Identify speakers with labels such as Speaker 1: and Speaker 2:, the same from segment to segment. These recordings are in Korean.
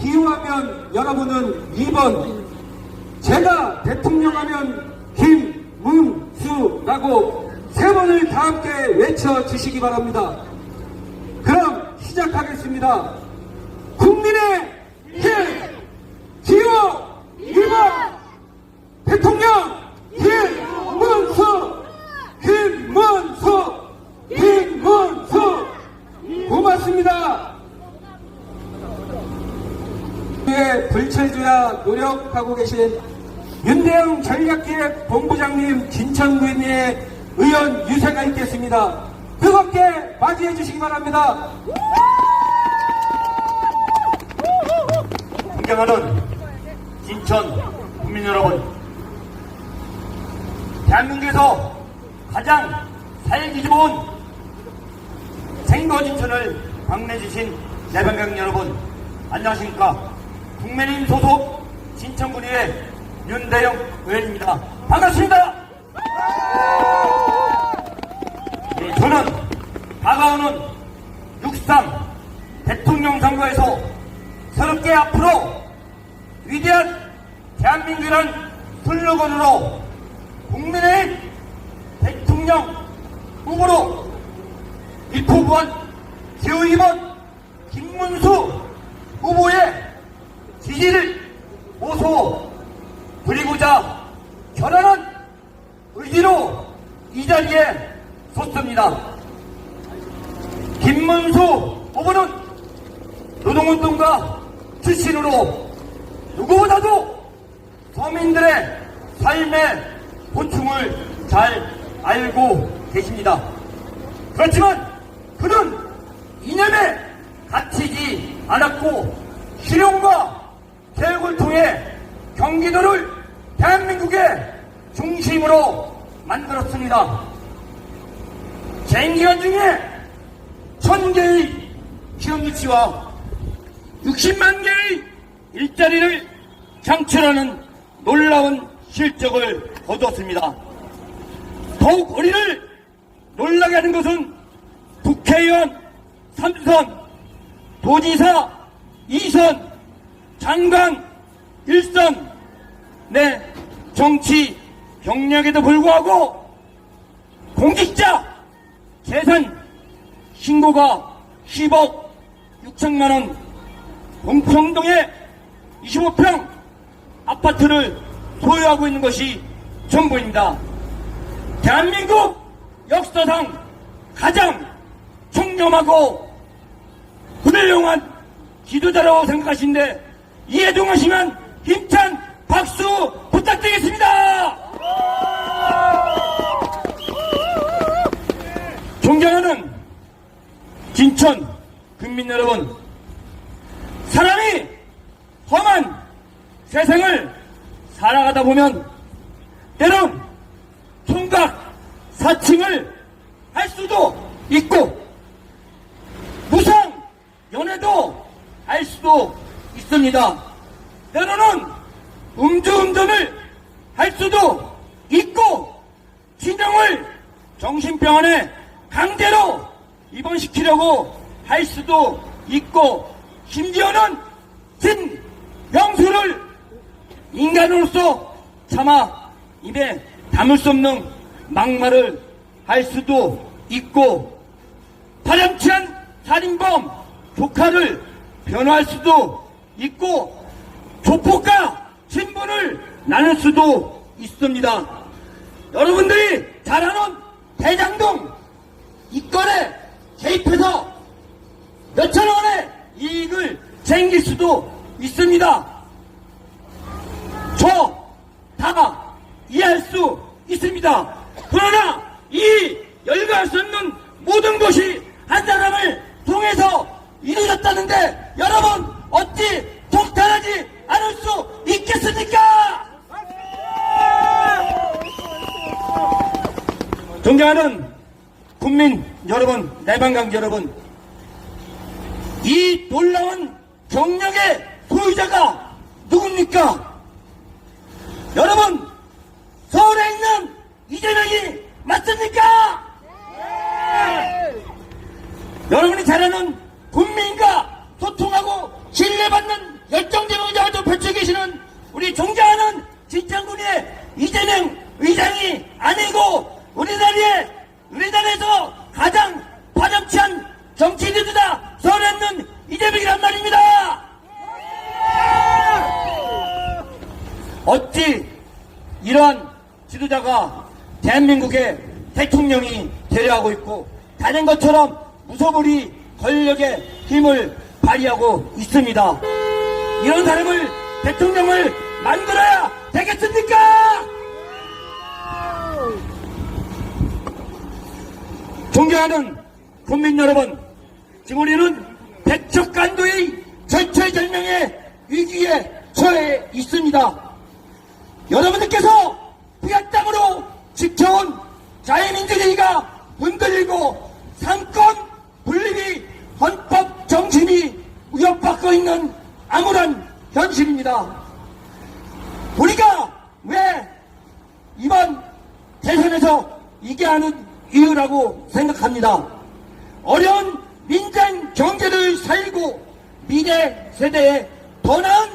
Speaker 1: 기후하면 여러분은 2번, 제가 대통령 하면 김문수라고 세 번을 다 함께 외쳐주시기 바랍니다. 그럼 시작하겠습니다. 국민의 힘! 기호 2번! 대통령 김문수! 김문수! 김문수! 고맙습니다. 의 불철주야 노력하고 계신 윤대영 전략기획 본부장님 진천구의회 의원 유세가 있겠습니다. 뜨겁게 맞이해 주시기 바랍니다.
Speaker 2: 존경하는 진천 국민 여러분, 대한민국에서 가장 살기 좋은 생거진천을 방문해 주신 내방경 여러분, 안녕하십니까. 국민인 소속 진천군의회 윤대영 의원입니다. 반갑습니다. 네, 저는 다가오는 6.3 대통령 선거에서 새롭게 앞으로 위대한 대한민국이란 슬로건으로 국민의 대통령 후보로 입후보한 기호2번 김문수 지지를 모소 드리고자 결연한 의지로 이 자리에 섰습니다. 김문수 후보는 노동운동가 출신으로 누구보다도 서민들의 삶의 고충을 잘 알고 계십니다. 그렇지만 그는 이념에 갇히지 않았고 실용과 개혁을 통해 경기도를 대한민국의 중심으로 만들었습니다. 재임기간 중에 천 개의 취업 유치와 60만 개의 일자리를 창출하는 놀라운 실적을 거두었습니다. 더욱 우리를 놀라게 하는 것은 국회의원 3선, 도지사 2선, 장관 1선, 내 정치 경력에도 불구하고 공직자 재산 신고가 10억 6천만 원 공평동에 25평 아파트를 소유하고 있는 것이 전부입니다. 대한민국 역사상 가장 청렴하고 훌륭한 지도자라고 생각하시는데 이해 동하시면 힘찬 박수 부탁드리겠습니다. 존경하는 진천 국민 여러분, 사람이 험한 세상을 살아가다 보면 때론 총각 사칭을 할 수도 있고 무상 연애도 할 수도 있습니다. 때로는 음주운전을 할 수도 있고 진정을 정신병원에 강제로 입원시키려고 할 수도 있고 심지어는 진명수를 인간으로서 차마 입에 담을 수 없는 막말을 할 수도 있고 파렴치한 살인범 조카를 변호할 수도 있고 조폭과 친분을 나눌 수도 있습니다. 여러분들이 잘 아는 대장동 이건에 개입해서 몇천 원의 이익을 챙길 수도 있습니다. 저 다 이해할 수 있습니다. 그러나 이 열거할 수 없는 모든 것이 한 사람을 통해서 이루어졌다는데 여러분 어찌 통탄하지 않을 수 있겠습니까? 존경하는 국민 여러분, 내방강 여러분, 이 놀라운 경력의 소유자가 누굽니까? 여러분, 서울에 있는 이재명이 맞습니까? 여러분이 잘 아는 국민과 소통하고 신뢰받는 열정대명자도 펼쳐 계시는 우리 존경하는 진창군의 이재명 의장이 아니고 우리나라의 우리나라에서 가장 파렴치한 정치 리더다 서울에 있는 이재명이란 말입니다. 어찌 이러한 지도자가 대한민국의 대통령이 되려 하고 있고 다른 것처럼 무소불위 권력의 힘을 발휘하고 있습니다. 이런 사람을 대통령을 만들어야 되겠습니까? 존경하는 국민 여러분, 지금 우리는 백척간도의 절체절명의 위기에 처해 있습니다. 여러분들께서 피한 땅으로 지켜온 자유민주주의가 흔들리고 삼권 분립이 헌법 정신이 위협받고 있는 암울한 현실입니다. 우리가 왜 이번 대선에서 이게 하는 이유라고 생각합니다. 어려운 민간 경제를 살리고 미래 세대에 더 나은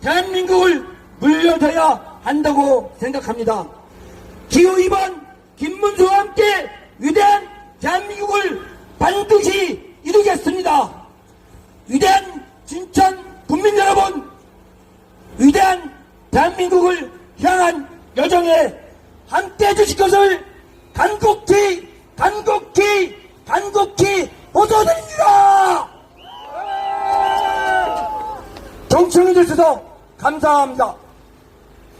Speaker 2: 대한민국을 물려줘야 한다고 생각합니다. 기호 2번 김문수와 함께 위대한 대한민국을 반드시 이루겠습니다. 위대한 진천 국민 여러분, 위대한 대한민국을 향한 여정에 함께 해주실 것을 간곡히, 간곡히, 간곡히 호소드립니다! 경청해 주셔서 감사합니다.